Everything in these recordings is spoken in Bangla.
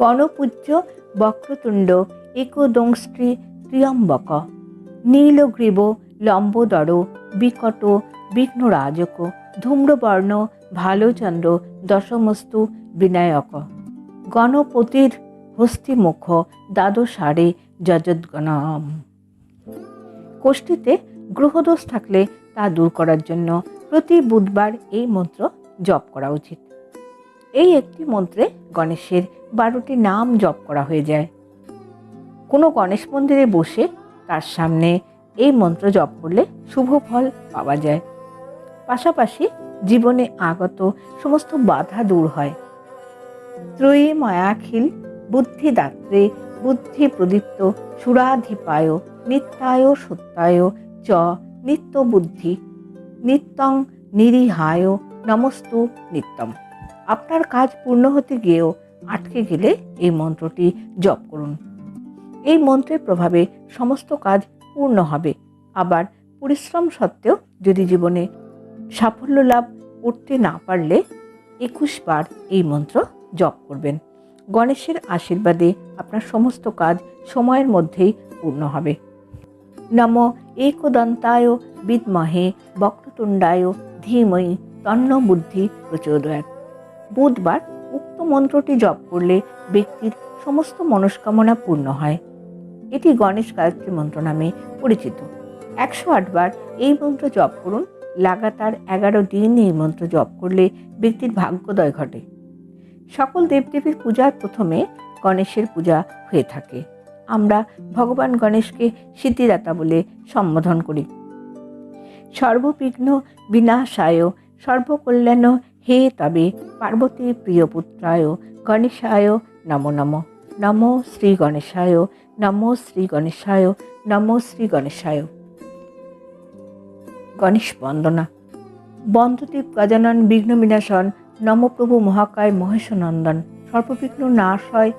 গণপূজ্য বক্রতুণ্ড একদংশ্রী ত্রিয়ম্বক। নীলগ্রীব, লম্বোদর, বিকট, বিঘ্নরাজক, ধূম্রবর্ণ, ভালোচন্দ্র, দশমস্তু, বিনায়ক। গণপতির হস্তিমুখ, দ্বাদশারে যজদ্গণম। কোষ্ঠীতে গ্রহদোষ থাকলে তা দূর করার জন্য প্রতি বুধবার এই মন্ত্র জপ করা উচিত। এই একটি মন্ত্রে গণেশের বারোটি নাম জপ করা হয়ে যায়। কোনো গণেশ মন্দিরে বসে তার সামনে এই মন্ত্র জপ করলে শুভ ফল পাওয়া যায়। পাশাপাশি জীবনে আগত সমস্ত বাধা দূর হয়। ত্রয়ী মায়াখিল, বুদ্ধিদাত্রে বুদ্ধি প্রদীপ্ত সুরাধিপায়, নিত্যায় সত্যায় চ নিত্য বুদ্ধি নিত্যং নিরিহায়, নমস্তু নিত্যম। আপনার কাজ পূর্ণ হতে গিয়েও আটকে গেলে এই মন্ত্রটি জপ করুন। এই মন্ত্রের প্রভাবে সমস্ত কাজ পূর্ণ হবে। আবার পরিশ্রম সত্ত্বেও যদি জীবনে সাফল্য লাভ করতে না পারলে একুশ বার এই মন্ত্র জপ করবেন। গণেশের আশীর্বাদে আপনার সমস্ত কাজ সময়ের মধ্যেই পূর্ণ হবে। নম একদন্তায় বিদ্মহে বক্রতুণ্ডায় ধীময়ী তন্ন বুদ্ধি প্রচোদয়াত। বুধবার উক্ত মন্ত্রটি জপ করলে ব্যক্তির সমস্ত মনস্কামনা পূর্ণ হয়। এটি গণেশ গায়ত্রী মন্ত্র নামে পরিচিত। একশো আটবার এই মন্ত্র জপ করুন। লাগাতার এগারো দিন এই মন্ত্র জপ করলে ব্যক্তির ভাগ্যোদয় ঘটে। সকল দেবদেবীর পূজার প্রথমে গণেশের পূজা হয়ে থাকে। আমরা ভগবান গণেশকে সিদ্ধিদাতা বলে সম্বোধন করি। সর্ববিঘ্ন বিনাশায় সর্বকল্যাণ হে তবে পার্বতী প্রিয়পুত্রায় গণেশায় নম নম। নম শ্রী গণেশায়, নম শ্রী গণেশায়, নম শ্রী গণেশায়। গণেশ বন্দনা। বন্দদীপ গজানন বিঘ্ন বিনাশন নমপ্রভু মহাকায় মহেশনন্দন। সর্ববিঘ্ন নাশ হয়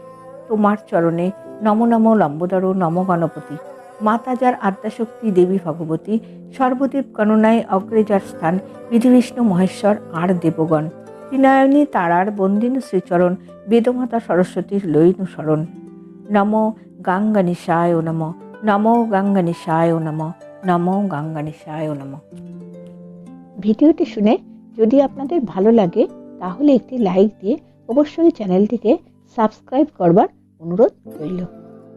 তোমার চরণে। নম নম লম্বোদর, নম গণপতি। মাতা যার আদ্যাশক্তি দেবী ভগবতী সর্বদেব গণনায় অগ্রেজার স্থান, বিধিবিষ্ণু মহেশ্বর আর দেবগণ। ত্রিনায়নী তারার বন্দিন শ্রীচরণ, বেদমাতা সরস্বতীর লইনু শরণ। নম গাঙ্গানিশায় নম নম গাঙ্গানিশায় নম নম গাঙ্গানিশায় নম। ভিডিওটি শুনে যদি আপনাদের ভালো লাগে, তাহলে একটি লাইক দিয়ে অবশ্যই চ্যানেলটিকে সাবস্ক্রাইব করবার অনুরোধ রইল।